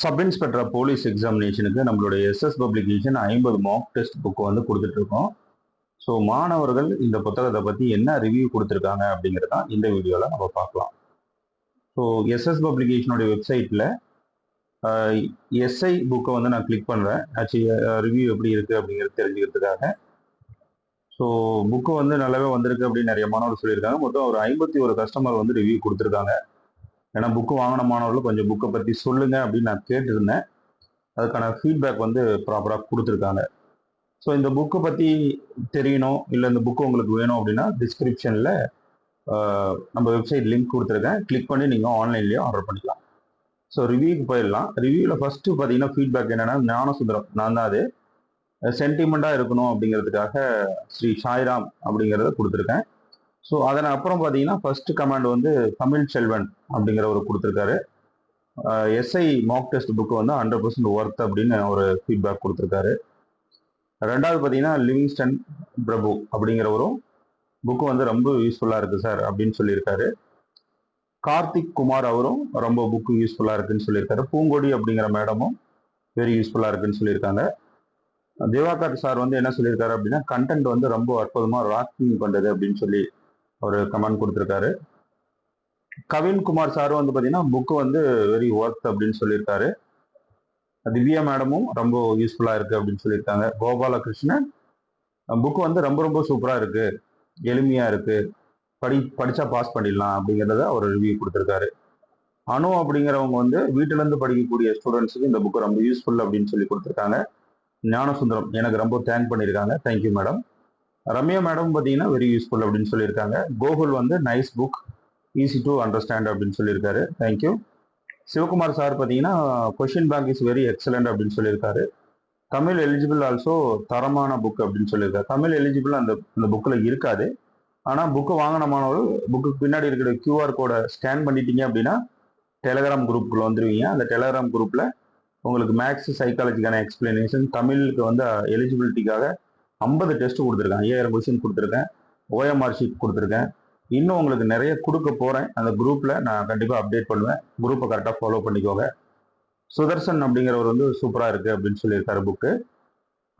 Sub inspector police எக்ஸாமினேஷனுக்கு நம்மளுடைய SS publication ஐம்பது மார்க் டெஸ்ட் புக் வந்து கொடுத்துட்டு இருக்கோம் ஸோ மாணவர்கள் இந்த புத்தகத்தை பற்றி என்ன ரிவ்யூ கொடுத்துருக்காங்க அப்படிங்கிறது தான் இந்த வீடியோவில் நம்ம பார்க்கலாம். ஸோ எஸ்எஸ் பப்ளிகேஷனுடைய வெப்சைட்டில் எஸ்ஐ புக்கை வந்து நான் கிளிக் பண்ணுறேன் ஆச்சு ரிவ்யூ எப்படி இருக்குது அப்படிங்கிறது தெரிஞ்சுக்கிறதுக்காக. ஸோ புக்கு வந்து நல்லாவே வந்திருக்கு அப்படின்னு நிறைய மாணவர்கள் சொல்லியிருக்காங்க. மொத்தம் ஒரு ஐம்பத்தி ஒரு கஸ்டமர் வந்து ரிவ்யூ கொடுத்துருக்காங்க. ஏன்னா புக்கு வாங்கின மாணவர்கள் கொஞ்சம் புக்கை பற்றி சொல்லுங்க அப்படின்னு நான் கேட்டிருந்தேன். அதுக்கான ஃபீட்பேக் வந்து ப்ராப்பராக கொடுத்துருக்காங்க. ஸோ இந்த புக்கை பற்றி தெரியணும் இல்லை இந்த புக்கு உங்களுக்கு வேணும் அப்படின்னா டிஸ்கிரிப்ஷனில் நம்ம வெப்சைட் லிங்க் கொடுத்துருக்கேன். கிளிக் பண்ணி நீங்கள் ஆன்லைன்லேயே ஆர்டர் பண்ணிக்கலாம். ஸோ ரிவ்யூக்கு போயிடலாம். ரிவ்யூவில் ஃபஸ்ட்டு பார்த்தீங்கன்னா ஃபீட்பேக் என்னென்னா ஞானசுந்தரம் நான் தான் அது. சென்டிமெண்ட்டாக இருக்கணும் அப்படிங்கிறதுக்காக ஸ்ரீ சாய்ராம் அப்படிங்கிறத கொடுத்துருக்கேன். ஸோ அதன் அப்புறம் பார்த்தீங்கன்னா ஃபர்ஸ்ட் கமாண்ட் வந்து தமிழ் செல்வன் அப்படிங்கிறவர் கொடுத்துருக்காரு. எஸ்ஐ மாக் டெஸ்ட் புக்கு வந்து ஹண்ட்ரட் பர்சன்ட் ஒர்த் அப்படின்னு ஒரு ஃபீட்பேக் கொடுத்துருக்காரு. ரெண்டாவது பார்த்தீங்கன்னா லிவிங்ஸ்டன் பிரபு அப்படிங்கிறவரும் புக்கு வந்து ரொம்ப யூஸ்ஃபுல்லாக இருக்குது சார் அப்படின்னு சொல்லியிருக்காரு. கார்த்திக் குமார் அவரும் ரொம்ப புக்கு யூஸ்ஃபுல்லாக இருக்குன்னு சொல்லியிருக்காரு. பூங்கொடி அப்படிங்கிற மேடமும் வெரி யூஸ்ஃபுல்லாக இருக்குன்னு சொல்லியிருக்காங்க. திவாகர் சார் வந்து என்ன சொல்லியிருக்காரு அப்படின்னா கண்டென்ட் வந்து ரொம்ப அற்புதமாக ராக்கிங் பண்ணுறது அப்படின்னு சொல்லி ஒரு கமெண்ட் கொடுத்துருக்காரு. கவின்குமார் சார் வந்து பார்த்தீங்கன்னா புக்கு வந்து வெரி ஒர்த் அப்படின்னு சொல்லியிருக்காரு. திவ்யா மேடமும் ரொம்ப யூஸ்ஃபுல்லாக இருக்குது அப்படின்னு சொல்லியிருக்காங்க. கோபாலகிருஷ்ணன் புக்கு வந்து ரொம்ப ரொம்ப சூப்பராக இருக்குது எளிமையாக இருக்குது படி படித்தா பாஸ் பண்ணிடலாம் அப்படிங்கிறத அவர் ரிவ்யூ கொடுத்துருக்காரு. அனு அப்படிங்கிறவங்க வந்து வீட்டிலேருந்து படிக்கக்கூடிய ஸ்டூடெண்ட்ஸுக்கு இந்த புக்கு ரொம்ப யூஸ்ஃபுல் அப்படின்னு சொல்லி கொடுத்துருக்காங்க. ஞானசுந்தரம் எனக்கு ரொம்ப தேங்க் பண்ணியிருக்காங்க. Thank you madam Ramya madam பார்த்தீங்கன்னா வெரி யூஸ்ஃபுல் அப்படின்னு சொல்லியிருக்காங்க. கோகுல் வந்து nice book easy to understand அப்படின்னு சொல்லியிருக்காரு. தேங்க்யூ சிவகுமார் சார் பார்த்தீங்கன்னா question bank is very excellent அப்படின்னு சொல்லியிருக்காரு. தமிழ் எலிஜிபிள் ஆல்சோ தரமான புக் அப்படின்னு சொல்லியிருக்காரு. தமிழ் எலிஜிபிள் அந்த அந்த புக்கில் இருக்காது. ஆனால் புக்கு வாங்கின மாணவர்கள் புக்கு பின்னாடி இருக்கிற கியூஆர் கோடை ஸ்கேன் பண்ணிட்டீங்க அப்படின்னா டெலகிராம் குரூப்புக்குள்ள வந்துடுவீங்க அந்த டெலகிராம் குரூப்பில் உங்களுக்கு மேக்ஸ் சைக்காலஜிக்கான எக்ஸ்பிளனேஷன் தமிழுக்கு வந்து எலிஜிபிலிட்டிக்காக ஐம்பது டெஸ்ட் கொடுத்துருக்கேன். ஐயாயிரம் கொஸ்டின் கொடுத்துருக்கேன். ஓஎம்ஆர் ஷீட் கொடுத்துருக்கேன். இன்னும் உங்களுக்கு நிறைய கொடுக்க போகிறேன் அந்த குரூப்பில் நான் கண்டிப்பாக அப்டேட் பண்ணுவேன். குரூப்பை கரெக்டாக ஃபாலோ பண்ணிக்கோங்க. சுதர்சன் அப்படிங்கிறவர் வந்து சூப்பராக இருக்குது அப்படின்னு சொல்லியிருக்காரு புக்கு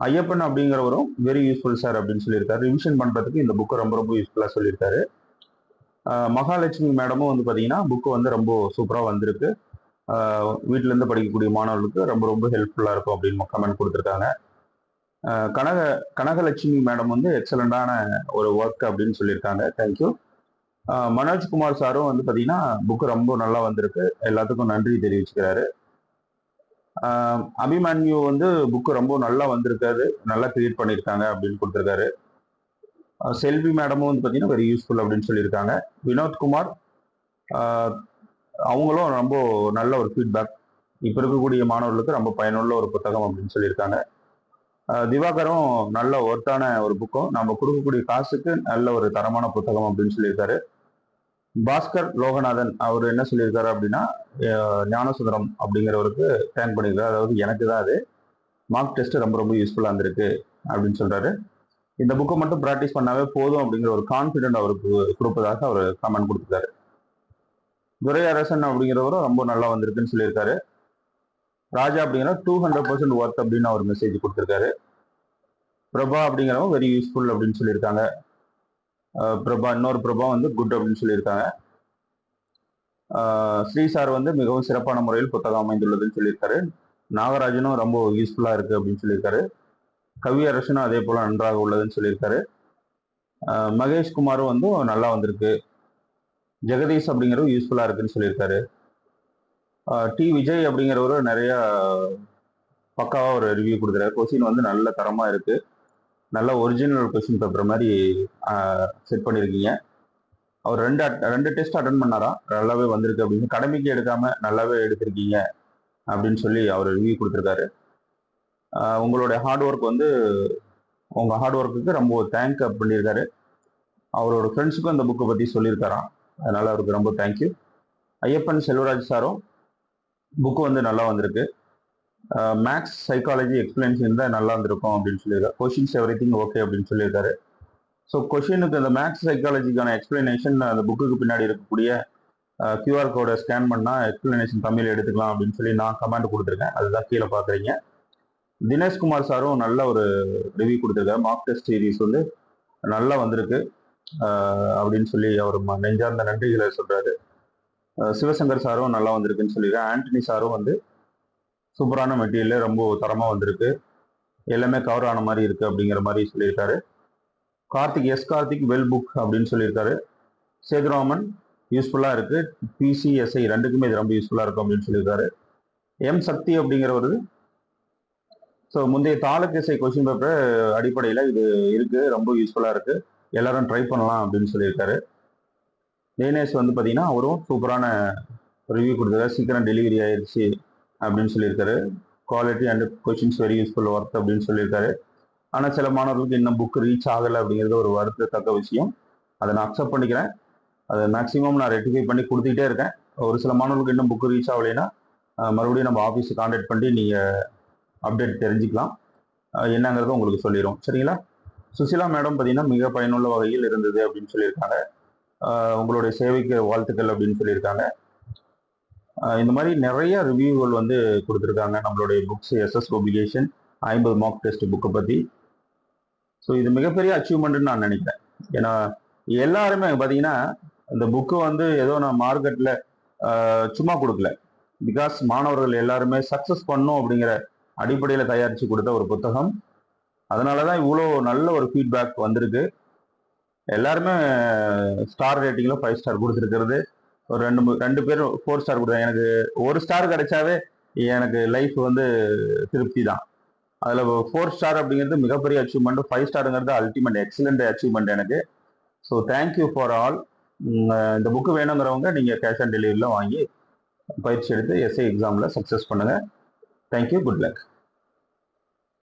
ஐயப்பன் அப்படிங்கிறவரும் வெரி யூஸ்ஃபுல் சார் அப்படின்னு சொல்லியிருக்காரு. ரிவிஷன் பண்ணுறதுக்கு இந்த புக்கு ரொம்ப ரொம்ப யூஸ்ஃபுல்லாக சொல்லியிருக்காரு. மகாலட்சுமி மேடமும் வந்து பார்த்தீங்கன்னா புக்கு வந்து ரொம்ப சூப்பராக வந்திருக்கு. வீட்டிலேருந்து படிக்கக்கூடிய மாணவர்களுக்கு ரொம்ப ரொம்ப ஹெல்ப்ஃபுல்லாக இருக்கும் அப்படின்னு கமெண்ட் கொடுத்துருக்காங்க. கனக கனகலட்சுமி மேடம் வந்து எக்ஸலண்டான ஒரு ஒர்க் அப்படின்னு சொல்லியிருக்காங்க. தேங்க்யூ மனோஜ்குமார் சாரும் வந்து பார்த்தீங்கன்னா புக்கு ரொம்ப நல்லா வந்திருக்கு. எல்லாத்துக்கும் நன்றி தெரிவிச்சுக்கிறாரு. அபிமன்யு வந்து புக்கு ரொம்ப நல்லா வந்திருக்காரு. நல்லா கிரியேட் பண்ணியிருக்காங்க அப்படின்னு கொடுத்துருக்காரு. செல்வி மேடமும் வந்து பார்த்தீங்கன்னா வெரி யூஸ்ஃபுல் அப்படின்னு சொல்லியிருக்காங்க. வினோத்குமார் அவங்களும் ரொம்ப நல்ல ஒரு ஃபீட்பேக் இப்போ இருக்கக்கூடிய மாணவர்களுக்கு ரொம்ப பயனுள்ள ஒரு புத்தகம் அப்படின்னு சொல்லியிருக்காங்க. திவாகரும் நல்ல ஒர்த்தான ஒரு புக்கும். நம்ம கொடுக்கக்கூடிய காசுக்கு நல்ல ஒரு தரமான புத்தகம் அப்படின்னு சொல்லியிருக்காரு. பாஸ்கர் லோகநாதன் அவர் என்ன சொல்லியிருக்காரு அப்படின்னா ஞானசுந்தரம் அப்படிங்கிறவருக்கு தேங்க் பண்ணியிருக்காரு. அதாவது எனக்கு தான் அது. மார்க் டெஸ்ட் ரொம்ப ரொம்ப யூஸ்ஃபுல்லாக இருந்திருக்கு அப்படின்னு சொல்கிறாரு இந்த புக்கை மட்டும் ப்ராக்டிஸ் பண்ணாவே போதும் அப்படிங்கிற ஒரு கான்ஃபிடென்ட் அவருக்கு கொடுப்பதாக அவர் கமெண்ட் கொடுத்துருக்காரு துரையரசன் அப்படிங்கிறவரும் ரொம்ப நல்லா வந்திருக்குன்னு சொல்லியிருக்காரு. ராஜா அப்படிங்கிற டூ ஹண்ட்ரட் பர்சன்ட் ஒர்த் அப்படின்னு அவர் மெசேஜ் கொடுத்துருக்காரு. பிரபா அப்படிங்கிறவங்க வெரி யூஸ்ஃபுல் அப்படின்னு சொல்லியிருக்காங்க. பிரபா இன்னொரு பிரபா வந்து குட் அப்படின்னு சொல்லியிருக்காங்க. ஸ்ரீ சார் வந்து மிகவும் சிறப்பான முறையில் புத்தகம் அமைந்துள்ளதுன்னு சொல்லியிருக்காரு. நாகராஜனும் ரொம்ப யூஸ்ஃபுல்லாக இருக்குது அப்படின்னு சொல்லியிருக்காரு. கவியரசனும் அதே போல் நன்றாக உள்ளதுன்னு சொல்லியிருக்காரு. மகேஷ்குமாரும் வந்து நல்லா வந்திருக்கு. ஜெகதீஷ் அப்படிங்கிறது யூஸ்ஃபுல்லாக இருக்குன்னு சொல்லியிருக்காரு. டி விஜய் அப்படிங்கிறவரு நிறைய பக்காவாக ஒரு ரிவ்யூ கொடுக்குறாரு. கொஸ்டின் வந்து நல்ல தரமாக இருக்கு. நல்ல ஒரிஜினல் கொஸ்டின் பேப்பர் மாதிரி செட் பண்ணியிருக்கீங்க. அவர் ரெண்டு ரெண்டு டெஸ்ட் அட்டன் பண்ணாரா? நல்லாவே வந்திருக்கு அப்படின்னு. கடமைக்கு எடுக்காம நல்லாவே எடுத்திருக்கீங்க அப்படின்னு சொல்லி அவர் ரிவ்யூ கொடுத்துருக்காரு. உங்களுடைய ஹார்ட் ஒர்க் வந்து உங்கள் ஹார்ட் ஒர்க்குக்கு ரொம்ப தேங்க் பண்ணியிருக்காரு. அவரோட ஃப்ரெண்ட்ஸுக்கும் அந்த புக்கை பற்றி சொல்லியிருக்காராம். அதனால் அவருக்கு ரொம்ப தேங்க்யூ ஐயப்பன் செல்வராஜ் சாரும் புக்கு வந்து நல்லா வந்திருக்கு. மேக்ஸ் சைக்காலஜி எக்ஸ்பிளைன்ஸ் இருந்தால் நல்லா இருந்திருக்கும் அப்படின்னு சொல்லியிருக்காரு. கொஷின்ஸ் எவ்ரி திங் ஓகே அப்படின்னு சொல்லியிருக்காரு. ஸோ கொஷினுக்கு அந்த மேக்ஸ் சைக்காலஜிக்கான எக்ஸ்பிளனேஷன் அந்த புக்குக்கு பின்னாடி இருக்கக்கூடிய கியூஆர் கோடை ஸ்கேன் பண்ணால் எக்ஸ்பிளனேஷன் தமிழ் எடுத்துக்கலாம் அப்படின்னு சொல்லி நான் கமெண்ட் கொடுத்துருக்கேன். அதுதான் கீழே பார்க்குறீங்க. தினேஷ்குமார் சாரும் நல்ல ஒரு ரிவ்யூ கொடுத்துருக்காரு. மார்க் டெஸ்ட் சீரீஸ் வந்து நல்லா வந்திருக்கு. அப்படின்னு சொல்லி அவர் ம- நெஞ்சார்ந்த நன்றிகளை சொல்கிறாரு சிவசங்கர் சாரும் நல்லா வந்திருக்குன்னு சொல்லியிருக்காரு ஆண்டனி சாரும் வந்து சூப்பரான மெட்டீரியல் ரொம்ப தரமாக வந்திருக்கு. எல்லாமே கவர் ஆன மாதிரி இருக்குது அப்படிங்கிற மாதிரி சொல்லியிருக்காரு. Karthik S Karthik well book அப்படின்னு சொல்லியிருக்காரு. சேதுராமன் யூஸ்ஃபுல்லாக இருக்குது பிசிஎஸ்ஐ ரெண்டுக்குமே இது ரொம்ப யூஸ்ஃபுல்லாக இருக்கும் அப்படின்னு சொல்லியிருக்காரு. எம் சக்தி அப்படிங்கிறவர். ஸோ முந்தைய தாலுக்கு கொஷின் பேப்பர் அடிப்படையில் இது இருக்குது ரொம்ப யூஸ்ஃபுல்லாக இருக்குது எல்லாரும் ட்ரை பண்ணலாம் அப்படின்னு சொல்லியிருக்காரு. தினேஷ் வந்து பார்த்தீங்கன்னா அவரும் சூப்பரான ரிவ்யூ கொடுத்தாரு சீக்கிரம் டெலிவரி ஆயிடுச்சு அப்படின்னு சொல்லியிருக்காரு. Quality and questions very useful work அப்படின்னு சொல்லியிருக்காரு. ஆனால் சில மாணவர்களுக்கு இன்னும் புக் ரீச் ஆகலை அப்படிங்கிறது ஒரு வருத்தத்தக்க விஷயம். அதை நான் அக்செப்ட் பண்ணிக்கிறேன். அதை மேக்ஸிமம் நான் ரெட்டிஃபை பண்ணி கொடுத்துக்கிட்டே இருக்கேன். ஒரு சில மாணவர்களுக்கு இன்னும் புக் ரீச் ஆகலைன்னா மறுபடியும் நம்ம ஆஃபீஸை காண்டாக்ட் பண்ணி நீங்கள் அப்டேட் தெரிஞ்சுக்கலாம். என்னங்கிறத உங்களுக்கு சொல்லிடும் சரிங்களா? சுசிலா மேடம் பார்த்தீங்கன்னா மிக பயனுள்ள வகையில் இருந்தது அப்படின்னு சொல்லியிருக்காங்க. உங்களுடைய சேவைக்கு வாழ்த்துக்கள் அப்படின்னு சொல்லியிருக்காங்க. இந்த மாதிரி நிறைய ரிவ்யூகள் வந்து கொடுத்துருக்காங்க. நம்மளுடைய புக்ஸ் எஸ்எஸ் பப்ளிகேஷன் ஐம்பது மார்க் டெஸ்ட் புக்கை பற்றி ஸோ இது மிகப்பெரிய அச்சீவ்மெண்ட்னு நான் நினைக்கிறேன். ஏன்னா எல்லாருமே பார்த்தீங்கன்னா இந்த புக்கு வந்து ஏதோ நான் மார்க்கெட்டில் சும்மா கொடுக்கல. பிகாஸ் மாணவர்கள் எல்லாருமே சக்ஸஸ் பண்ணும் அப்படிங்கிற அடிப்படையில் தயாரித்து கொடுத்த ஒரு புத்தகம். அதனால தான் இவ்வளோ நல்ல ஒரு ஃபீட்பேக் வந்திருக்கு. எல்லாருமே ஸ்டார் ரேட்டிங்கில் ஃபைவ் ஸ்டார் கொடுத்துருக்கிறது. ஒரு ரெண்டு மூ- ரெண்டு பேரும் ஃபோர் ஸ்டார் கொடுத்தாங்க. எனக்கு ஒரு ஸ்டார் கிடைச்சாவே எனக்கு லைஃப் வந்து திருப்தி தான் அதில் ஃபோர் ஸ்டார் அப்படிங்கிறது மிகப்பெரிய அச்சீவ்மெண்ட் ஃபைவ் ஸ்டாருங்கிறது அல்டிமேட் எக்ஸலண்ட் அச்சீவ்மெண்ட் எனக்கு. So thank you for all இந்த புக்கு வேணுங்கிறவங்க நீங்கள் கேஷ் ஆன் டெலிவரியில் வாங்கி பயிற்சி எடுத்து எஸ்ஐ எக்ஸாமில் சக்ஸஸ் பண்ணுங்கள் தேங்க்யூ குட் லக்